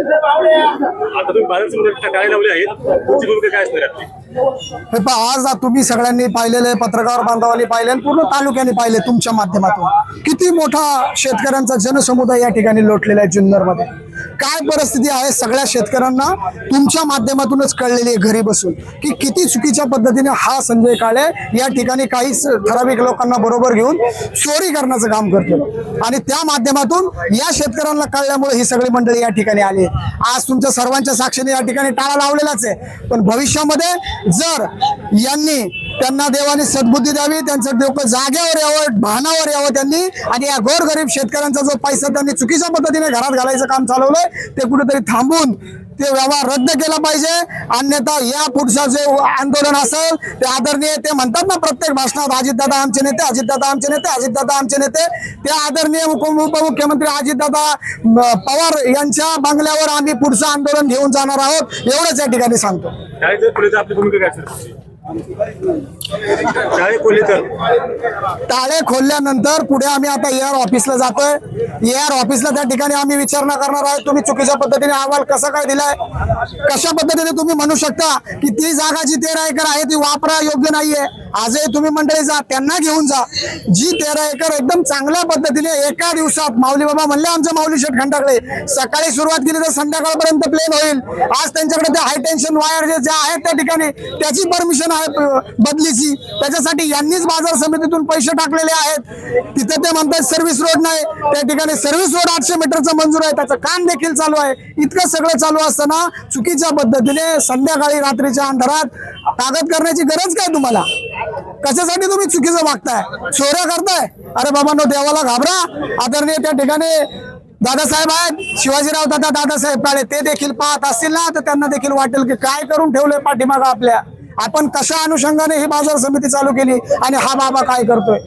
आता तुम्ही आहेत? तुमची भूमिका काय असणार आहे? आपली हे पहा आज तुम्ही सगळ्यांनी पाहिलेले पत्रकार बांधवांनी पाहिले आणि पूर्ण तालुक्याने पाहिले तुमच्या माध्यमातून. किती मोठा शेतकऱ्यांचा जनसमुदाय या ठिकाणी लोटलेला आहे जुन्नरमध्ये. काय परिस्थिती आहे सगळ्या शेतकऱ्यांना तुमच्या माध्यमातूनच कळलेली आहे घरी बसून की किती चुकीच्या पद्धतीने हा संजय काळे या ठिकाणी काही ठराविक लोकांना बरोबर घेऊन चोरी करण्याचं काम करतो आणि त्या माध्यमातून या शेतकऱ्यांना कळल्यामुळे ही सगळी मंडळी या ठिकाणी आली आहे. आज तुमच्या सर्वांच्या साक्षीने या ठिकाणी टाळा लावलेलाच आहे पण भविष्यामध्ये जर यांनी त्यांना देवाने सद्बुद्धी द्यावी त्यांचं डोकं जाग्यावर यावं भानावर यावं त्यांनी. आणि या गोरगरीब शेतकऱ्यांचा जो पैसा त्यांनी चुकीच्या पद्धतीने घरात घालायचं काम चालवलंय ते कुठेतरी थांबून ते व्यवहार रद्द केला पाहिजे. अन्यथा या पुढचं जे आंदोलन असेल ते आदरणीय ते म्हणतात ना प्रत्येक भाषणात अजितदादा आमचे नेते अजितदादा आमचे नेते अजितदादा आमचे नेते. ते आदरणीय उपमुख्यमंत्री अजितदादा पवार यांच्या बंगल्यावर आम्ही पुढचं आंदोलन घेऊन जाणार आहोत. एवढंच या ठिकाणी सांगतो. ताळे टाळे खोलल्यानंतर पुढे आम्ही आता एआर ऑफिसला जातोय. एआर ऑफिसला त्या ठिकाणी आम्ही विचारणा करणार आहोत. तुम्ही चुकीच्या पद्धतीने अहवाल कसा काय दिलाय? कशा पद्धतीने तुम्ही म्हणू शकता की ती जागा जी तेरा एकर आहे ती वापरा योग्य नाहीये? आजही तुम्ही मंडळी जा त्यांना घेऊन जा. जी तेरा एकर एकदम चांगल्या पद्धतीने एका दिवसात माऊली बाबा म्हणले आमचं माऊली शेठ खंडाकडे सकाळी सुरुवात केली तर संध्याकाळपर्यंत प्लेन होईल. आज त्यांच्याकडे ते हाय टेन्शन वायर जे ज्या आहेत त्या ठिकाणी त्याची परमिशन आहे बदलीची. त्याच्यासाठी यांनीच बाजार समितीतून पैसे टाकलेले आहेत. तिथे ते म्हणतात सर्व्हिस रोड नाही. त्या ठिकाणी सर्व्हिस रोड आठशे मीटरचा मंजूर आहे. त्याचं काम देखील चालू आहे. इतकं सगळं चालू असताना चुकीच्या पद्धतीने संध्याकाळी रात्रीच्या अंधारात कागद करण्याची गरज काय तुम्हाला? कशासाठी तुम्ही चुकीचं वागताय? चोऱ्या करताय? अरे बाबांनो देवाला घाबरा. आदरणीय त्या ठिकाणी दादासाहेब आहेत. शिवाजीराव दादा दादासाहेब काळे ते देखील पाहत असतील ना तर त्यांना देखील वाटेल की काय करून ठेवलंय पाठीमाग आपल्या. आपण कशा अनुषंगाने ही बाजार समिती चालू केली आणि हा बाबा काय करतोय?